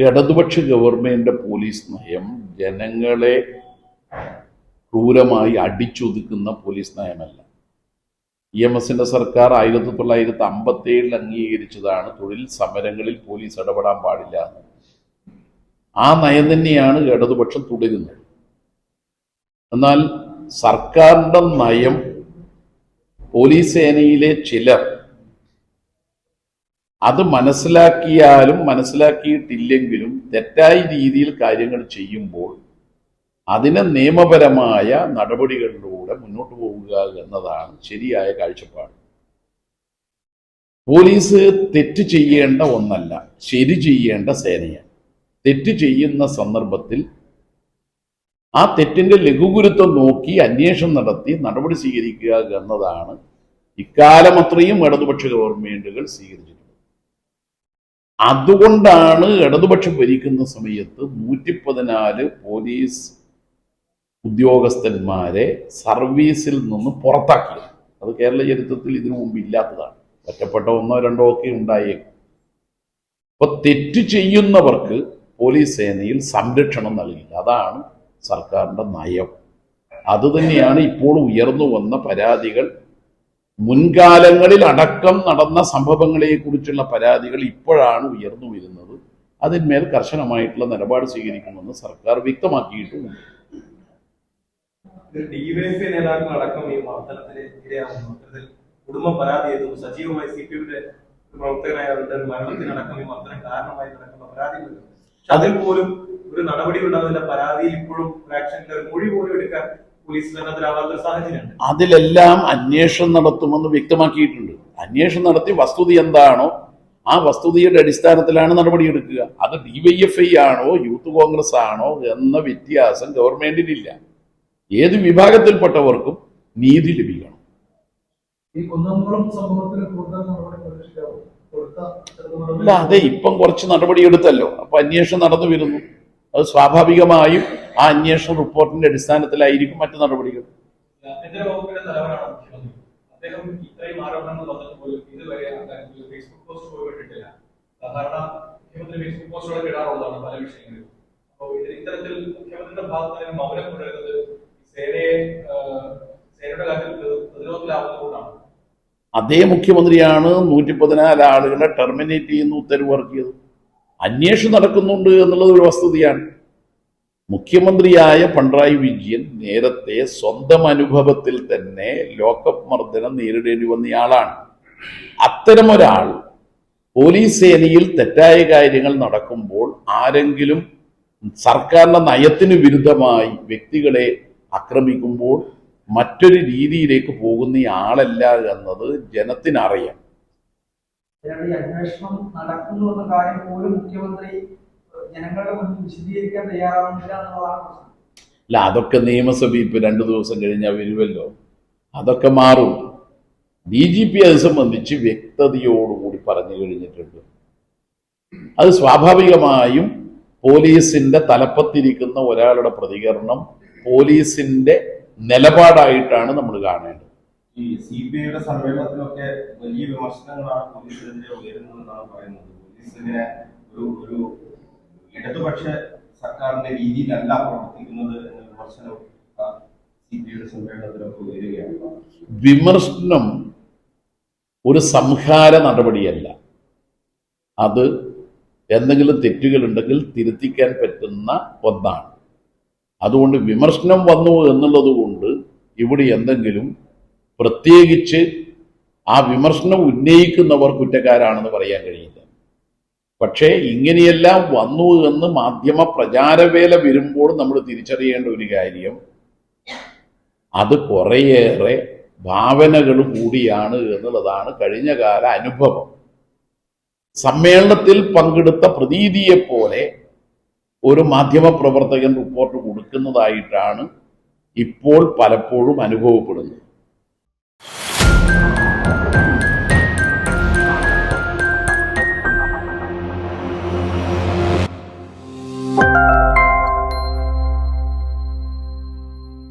ഇടതുപക്ഷ ഗവൺമെന്റിന്റെ പോലീസ് നയം ജനങ്ങളെ ക്രൂരമായി അടിച്ചൊതുക്കുന്ന പോലീസ് നയമല്ല. ഇ എം എസിന്റെ സർക്കാർ ആയിരത്തി തൊള്ളായിരത്തി അമ്പത്തി ഏഴിൽ അംഗീകരിച്ചതാണ് തൊഴിൽ സമരങ്ങളിൽ പോലീസ് ഇടപെടാൻ പാടില്ല ആ നയം തന്നെയാണ് ഇടതുപക്ഷം തുടരുന്നത്. എന്നാൽ സർക്കാരിന്റെ നയം പോലീസ് സേനയിലെ ചിലർ അത് മനസ്സിലാക്കിയാലും മനസ്സിലാക്കിയിട്ടില്ലെങ്കിലും തെറ്റായ രീതിയിൽ കാര്യങ്ങൾ ചെയ്യുമ്പോൾ അതിനെ നിയമപരമായ നടപടികളിലൂടെ മുന്നോട്ട് പോവുക എന്നതാണ് ശരിയായ കാഴ്ചപ്പാട്. പോലീസ് തെറ്റ് ചെയ്യേണ്ട ഒന്നല്ല ശരി ചെയ്യേണ്ട സേനയാണ്. തെറ്റ് ചെയ്യുന്ന സന്ദർഭത്തിൽ ആ തെറ്റിന്റെ ലഘുഗുരുത്വം നോക്കി അന്വേഷണം നടത്തി നടപടി സ്വീകരിക്കുക എന്നതാണ് ഇക്കാലം അത്രയും ഇടതുപക്ഷ ഗവൺമെന്റുകൾ സ്വീകരിച്ചിട്ടുള്ളത്. അതുകൊണ്ടാണ് ഇടതുപക്ഷം ഭരിക്കുന്ന സമയത്ത് നൂറ്റി പതിനാല് പോലീസ് ഉദ്യോഗസ്ഥന്മാരെ സർവീസിൽ നിന്ന് പുറത്താക്കിയത്. അത് കേരള ചരിത്രത്തിൽ ഇതിനു മുമ്പ് ഇല്ലാത്തതാണ്. ഒറ്റപ്പെട്ട ഒന്നോ രണ്ടോ ഒക്കെ ഉണ്ടായേക്കും. അപ്പൊ തെറ്റ് ചെയ്യുന്നവർക്ക് പോലീസ് സേനയിൽ സംരക്ഷണം നൽകില്ല. അതാണ് സർക്കാരിന്റെ നയം. അതുതന്നെയാണ് ഇപ്പോൾ ഉയർന്നു വന്ന പരാതികൾ മുൻകാലങ്ങളിൽ അടക്കം നടന്ന സംഭവങ്ങളെ കുറിച്ചുള്ള പരാതികൾ ഇപ്പോഴാണ് ഉയർന്നു വരുന്നത്. അതിന്മേൽ കർശനമായിട്ടുള്ള നിലപാട് സ്വീകരിക്കുമെന്ന് സർക്കാർ വ്യക്തമാക്കിയിട്ടുമുണ്ട് നേതാക്കളടക്കം ഈ സജീവമായി ഈ പരാതികളുണ്ട് അതിൽ പോലും ഒരു നടപടി ഉണ്ടാകുന്നില്ല പരാതിയിൽ ഇപ്പോഴും മൊഴി പോലും എടുക്കാൻ അതിലെല്ലാം അന്വേഷണം നടത്തുമെന്ന് വ്യക്തമാക്കിയിട്ടുണ്ട്. അന്വേഷണം നടത്തി വസ്തുത എന്താണോ ആ വസ്തുതയുടെ അടിസ്ഥാനത്തിലാണ് നടപടിയെടുക്കുക. അത് ഡിവൈഎഫ്ഐ ആണോ യൂത്ത് കോൺഗ്രസ് ആണോ എന്ന വ്യത്യാസം ഗവൺമെന്റിനില്ല. ഏത് വിഭാഗത്തിൽപ്പെട്ടവർക്കും നീതി ലഭിക്കണം. അല്ല അതെ ഇപ്പം കുറച്ച് നടപടിയെടുത്തല്ലോ. അപ്പൊ അന്വേഷണം നടന്നു വരുന്നു. അത് സ്വാഭാവികമായും ആ അന്വേഷണ റിപ്പോർട്ടിന്റെ അടിസ്ഥാനത്തിലായിരിക്കും മറ്റു നടപടികൾ. അദ്ദേഹം ഇത്രയും ആരോപണങ്ങൾ വന്നിട്ട് പോലും ഇതുവരെ അക്കാര്യത്തിൽ ഫേസ്ബുക്ക് പോസ്റ്റ് പോലും ഇട്ടിട്ടില്ല. സാധാരണ മുഖ്യമന്ത്രി ഫേസ്ബുക്ക് പോസ്റ്റുകൾ ഇടാറുള്ളതാണ് പല വിഷയങ്ങളിൽ അപ്പോൾ ഇത് ഇത്തരത്തിൽ മുഖ്യമന്ത്രിയുടെ ഭാഗത്ത് നിന്ന് മൗനം തുടരുന്നത് സേനയെ സേനയുടെ കാര്യത്തിൽ പ്രതി- പ്രതിരോധത്തിലാവുന്നതുകൊണ്ടാണ്. അതേ മുഖ്യമന്ത്രിയാണ് നൂറ്റി പതിനാല് ആളുകളെ ടെർമിനേറ്റ് ചെയ്യുന്ന ഉത്തരവ് ഇറക്കിയത്. അന്വേഷണം നടക്കുന്നുണ്ട് എന്നുള്ളത് ഒരു വസ്തുതയാണ്. മുഖ്യമന്ത്രിയായ പിണറായി വിജയൻ നേരത്തെ സ്വന്തം അനുഭവത്തിൽ തന്നെ ലോക്കപ്പ് മർദ്ദനം നേരിടേണ്ടി വന്നയാളാണ് അത്തരമൊരാൾ പോലീസ് സേനയിൽ തെറ്റായ കാര്യങ്ങൾ നടക്കുമ്പോൾ ആരെങ്കിലും സർക്കാരിന്റെ നയത്തിന് വിരുദ്ധമായി വ്യക്തികളെ ആക്രമിക്കുമ്പോൾ മറ്റൊരു രീതിയിലേക്ക് പോകുന്ന ആളല്ല എന്നത് ജനത്തിനറിയാം. ഈ അന്വേഷണം നടക്കുന്നു എന്ന കാര്യം പോലും മുഖ്യമന്ത്രി ജനങ്ങളുടെ മുന്നിൽ വിശദീകരിക്കാൻ തയ്യാറാവുന്നില്ല എന്നുള്ളതാണ് പ്രശ്നം. അല്ല അതൊക്കെ നിയമസഭ ഇപ്പൊ രണ്ടു ദിവസം കഴിഞ്ഞാൽ വരുമല്ലോ. അതൊക്കെ മാറും. ഡി ജി പി അത് സംബന്ധിച്ച് വ്യക്തതയോടുകൂടി പറഞ്ഞു കഴിഞ്ഞിട്ടുണ്ട്. അത് സ്വാഭാവികമായും പോലീസിന്റെ തലപ്പത്തിരിക്കുന്ന ഒരാളുടെ പ്രതികരണം പോലീസിന്റെ നിലപാടായിട്ടാണ് നമ്മൾ കാണേണ്ടത്. ഈ സി ബി ഐയുടെ സമ്മേളനത്തിലൊക്കെ വലിയ വിമർശനങ്ങളാണ് പോലീസിനെതിരെ ഉയരുന്നതെന്നാണ് പറയുന്നത്. പോലീസിനെ ഒരു ഒരു ഇടതുപക്ഷ സർക്കാരിന്റെ രീതിയിലല്ല പ്രവർത്തിക്കുന്നത് എന്ന വിമർശനം വിമർശനം ഒരു സംഹാര നടപടിയല്ല. അത് എന്തെങ്കിലും തെറ്റുകളുണ്ടെങ്കിൽ തിരുത്തിക്കാൻ പറ്റുന്ന ഒന്നാണ്. അതുകൊണ്ട് വിമർശനം വന്നു എന്നുള്ളത് കൊണ്ട് ഇവിടെ എന്തെങ്കിലും പ്രത്യേകിച്ച് ആ വിമർശനം ഉന്നയിക്കുന്നവർ കുറ്റക്കാരാണെന്ന് പറയാൻ കഴിയില്ല. പക്ഷേ ഇങ്ങനെയെല്ലാം വന്നു എന്ന് മാധ്യമ പ്രചാരവേല വരുമ്പോൾ നമ്മൾ തിരിച്ചറിയേണ്ട ഒരു കാര്യം അത് കുറേയേറെ ഭാവനകൾ കൂടിയാണ് എന്നുള്ളതാണ് കഴിഞ്ഞ കാല അനുഭവം. സമ്മേളനത്തിൽ പങ്കെടുത്ത പ്രതീതിയെപ്പോലെ ഒരു മാധ്യമ പ്രവർത്തകൻ റിപ്പോർട്ട് കൊടുക്കുന്നതായിട്ടാണ് ഇപ്പോൾ പലപ്പോഴും അനുഭവപ്പെടുന്നത്.